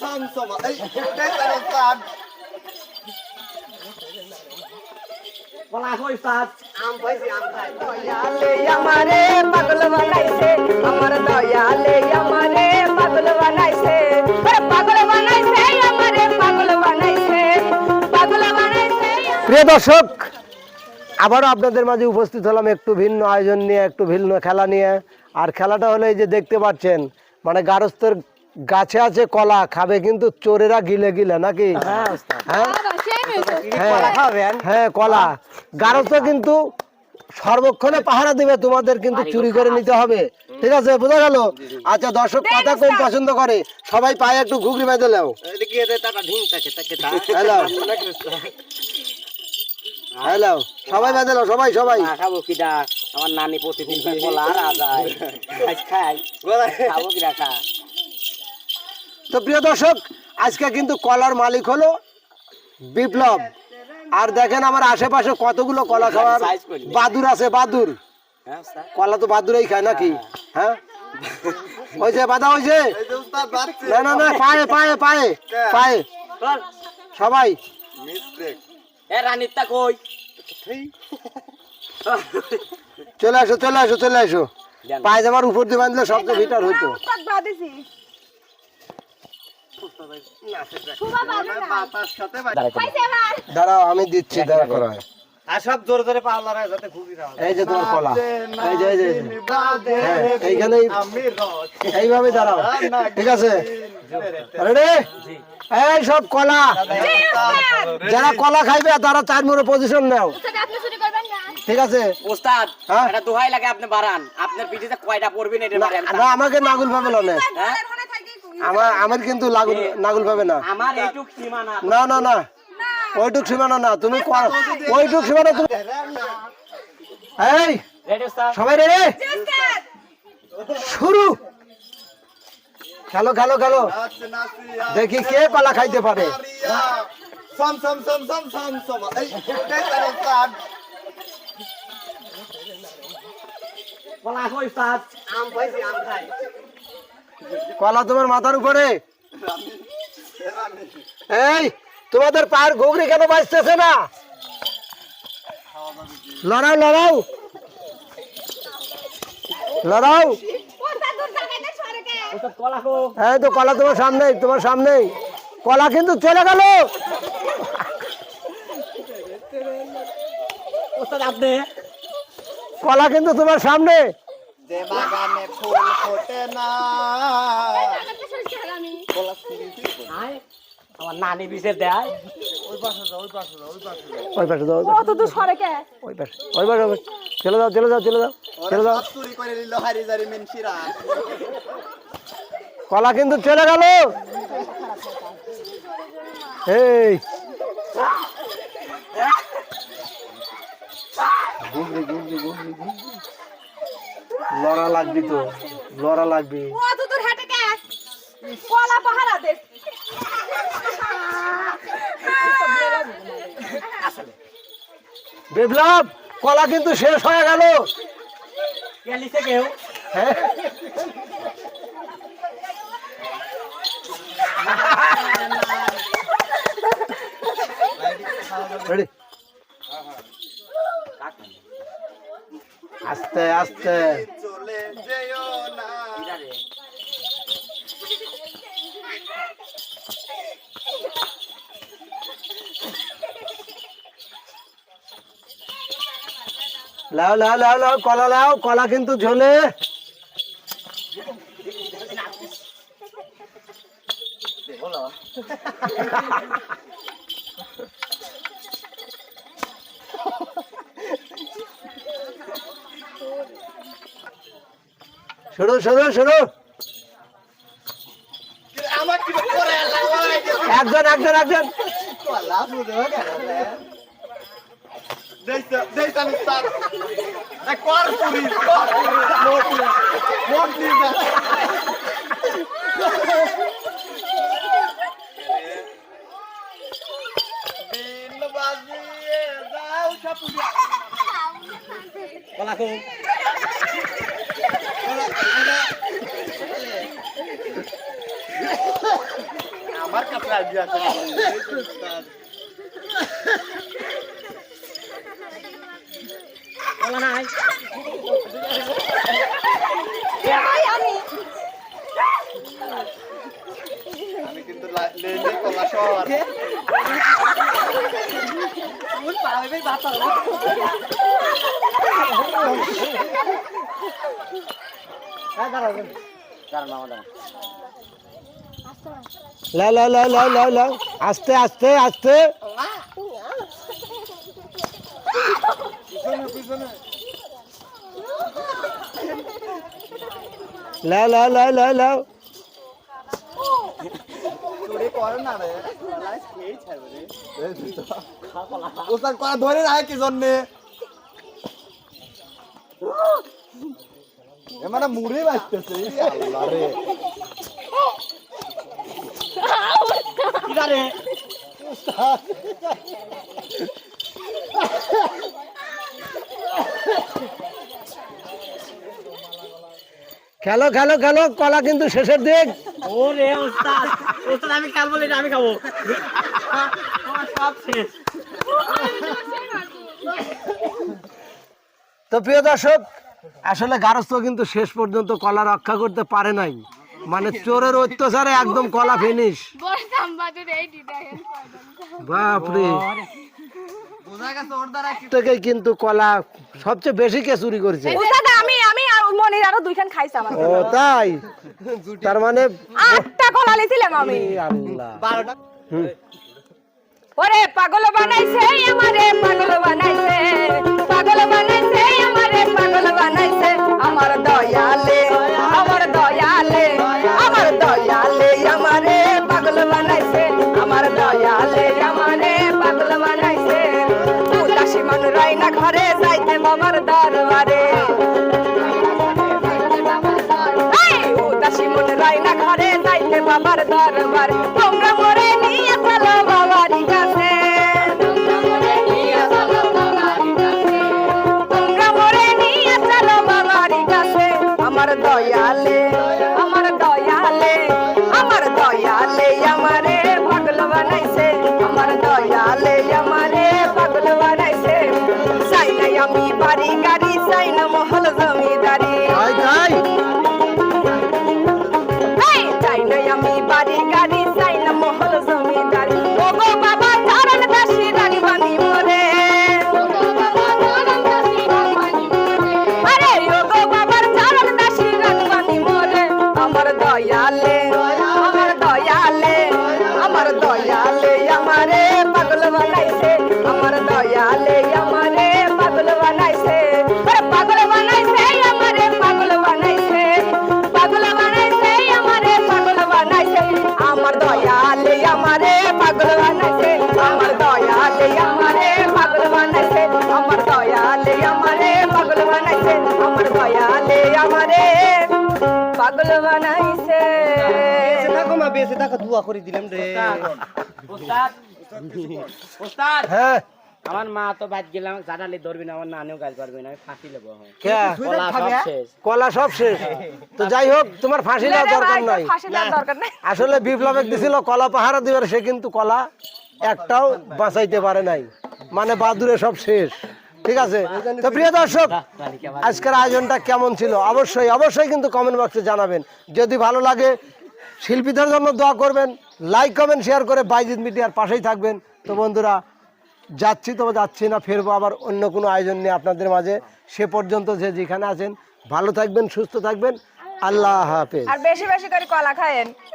সমসমা এই দেখেন উস্তাদ কলা কই উস্তাদ আম পাইছি আম খাই দয়ালে আমারে পাগল বানাইছে আমার দয়ালে আমারে পাগল বানাইছে পাগল বানাইছে আমারে পাগল বানাইছে পাগল বানাইছে প্রিয় দর্শক আবারও আপনাদের মাঝে উপস্থিত হলাম একটু ভিন্ন আয়োজন নিয়ে একটু ভিন্ন খেলা নিয়ে। আর খেলাটা হলো এই যে দেখতে পাচ্ছেন মানে গারস্থের গাছে আছে কলা খাবে কিন্তু চোরেরা গিলে গিলে নাকি? হ্যাঁ হ্যাঁ? হ্যাঁ কলা গারস্থ কিন্তু সর্বক্ষণে পাহারা দিবে তোমাদের কিন্তু চুরি করে নিতে হবে। ঠিক আছে বোঝা গেল? আচ্ছা দর্শক কথা কোন পছন্দ করে। সবাই পায়ে একটু ঘুগরি বেঁধে নাও। তা হ্যালো। হ্যালো। সবাই বেঁধে নাও সবাই সবাই। খাব আমার নানি প্রতিদিন কলা আর আজায় খাই। খাই খাব খা তো প্রিয় দর্শক আজকে কিন্তু কলার মালিক হলো বিপ্লব। আর দেখেন আমার আশেপাশে কতগুলো কলা খাওয়ার বাদুর আছে বাদুর। হ্যাঁ কলা তো বাদুরেই খায় নাকি? হ্যাঁ? ওই যে বাধা ওই যে। না না না পায়ে পায়ে পায়ে পায়ে। সবাই। মিস্টেক এ রানিতা কই? চলে আসো চলে আসো চলে আসো। পায়জামার উপর দিয়ে বাঁধলে সবচেয়ে ভিটার হতো উস্তাদ বাদিছি শুভা বাদে না বাতাস সাথে পাইছে এবার দাঁড়াও আমি দিচ্ছি দাঁড়া করা। আর সব জোরে জোরে পা লড়াই যাতে খুবই এই যে তোমার কলা। এই যে এই যে এই যে। বাদে হ্যাঁ, এইখানেই আমি রথ এইভাবে দাঁড়াও। ঠিক আছে? রেডি এই সব কলা। যারা কলা খাইবে তারা চার মোড়ে পজিশন নাও। উস্তাদ আপনি চুরি করবেন না? ঠিক আছে? উস্তাদ হ্যাঁ? এটা দোহাই লাগে আপনি বাড়ান। আপনার পিঠিতে কয়টা পড়বেন এটা না আমাকে নাগুল পাবে না হ্যাঁ? আমার আমার কিন্তু লাগুল নাগুল পাবে না। আমার এইটুক সীমানা না। না না ওইটুক সীমানা না তুমি ওইটুক সীমানা তুমি এই! রেডি উস্তাদ সবাই রেডি উস্তাদ শুরু! খেলো খেলো খেলো। দেখি কে কলা খাইতে পারে। মারিয়া সম সম সম সম সম সম। এই দেখেন উস্তাদ কলা কই উস্তাদ আম পাইছি আম খাই কলা তোমার মাথার উপরে? এই তোমাদের পায়ের ঘুগরি কেন বাঁচতেছে না? লড়াও লড়াও। লড়াও। এই তো কলা তোমার সামনেই তোমার সামনেই। কলা কিন্তু চলে গেল। কলা কিন্তু তোমার সামনে। যে বাগানে ফুল ফোটে না। ওই পাশে দাও ওই পাশে দাও। কত দূর সরকে ওই ওই পাশে ওই পাশে। চলে যাও চলে যাও চলে যাও চলে যাও। চুরি করে নিল হারি জারি মেনশিরা। কলা কিন্তু চলে গেল। এই। লড়া লাগবি তো লড়া লাগবি। কত দূর হেঁটে কে? কলা পাহারা দে। বিপ্লব কলা কিন্তু শেষ হয়ে গেল। লিখে কেউ? হ্যাঁ? আস্তে আস্তে চলে যেও না লাও লাও লাও লাও, কলা লাও, কলা কিন্তু ঝোলে। শুরু শুরু শুরু একজন একজন একজন। গেল দেইছ দেইছ আমি স্টার না কর পুরি কর পুরি মোট কলা আমি আমি কিন্তু লা- লেলে কলা শহর। দাঁড়ান মামা দাঁড়ান লাও লাও লাও লাও লাও লাও আস্তে আস্তে আস্তে। লাও লাও লাও লাও লাও। করে ধরে রাখে কি জন্যে? এ মানে মুড়ি বাজতেছে আল্লাহ রে। খেলো খেলো খেলো কলা কিন্তু শেষের দিক। ওরে ওস্তাদ ওস্তাদ আমি কাল বলি আমি খাব। সব শেষ তো প্রিয় দর্শক আসলে গারস্থ কিন্তু শেষ পর্যন্ত কলা রক্ষা করতে পারে নাই। মানে চোরের অত্যাচারে একদম কলা ফিনিশ বাপরে। থেকে কিন্তু কলা সবচেয়ে বেশি কে চুরি করছে? আমি আমি মনির আরও দুইখান খাইছে আমার ও তাই? তার মানে আটটা কলা লিছিলাম আমি। আল্লাহ। বারোটা? হুম। ওরে পাগল বানাইছে আমারে পাগল বানাইছে। পাগল বানাইছে আমারে পাগল বানাইছে। আমার দয়ালে ঘরে যাইতে বাবার দরবার। তোমরা মরে নিয়ে চলো বাবার কাছে। তোমরা মরে নিয়ে চলো বাবার কাছে। আমার দয়ালে আমার দয়ালে আমার দয়ালে আমারে পাগল বানাইছে আমার দয়ালে আমারে। পাগল বানাইছে। দেখো মা বেঁচে দেখো দুয়া করে দিলাম রে। ওস্তাদ ওস্তাদ। হ্যাঁ। আমার মা তো বাদ গেলাম জানালে ধরবি না আমার নানিও গাছ পারবে না আমি ফাঁসি লেবো কলা সব শেষ। কলা সব শেষ? তো যাই হোক তোমার ফাঁসি দেওয়ার দরকার নাই। আসলে বিপ্লবেক দিছিল কলা পাহারা দিবার সে কিন্তু কলা একটাও বাঁচাইতে পারে নাই। মানে বাদুরে সব শেষ। ঠিক আছে? তো প্রিয় দর্শক আজকের আয়োজনটা কেমন ছিল? অবশ্যই অবশ্যই কিন্তু কমেন্ট বক্সে জানাবেন। যদি ভালো লাগে শিল্পীদের জন্য দোয়া করবেন লাইক কমেন্ট শেয়ার করে বাইজিৎ মিডিয়ার পাশেই থাকবেন। তো বন্ধুরা যাচ্ছি তো যাচ্ছি না ফিরবো আবার অন্য কোনো আয়োজন নিয়ে আপনাদের মাঝে। সে পর্যন্ত যে যেখানে আছেন ভালো থাকবেন সুস্থ থাকবেন। আল্লাহ হাফেজ। আর বেশি বেশি করে কলা খায়েন।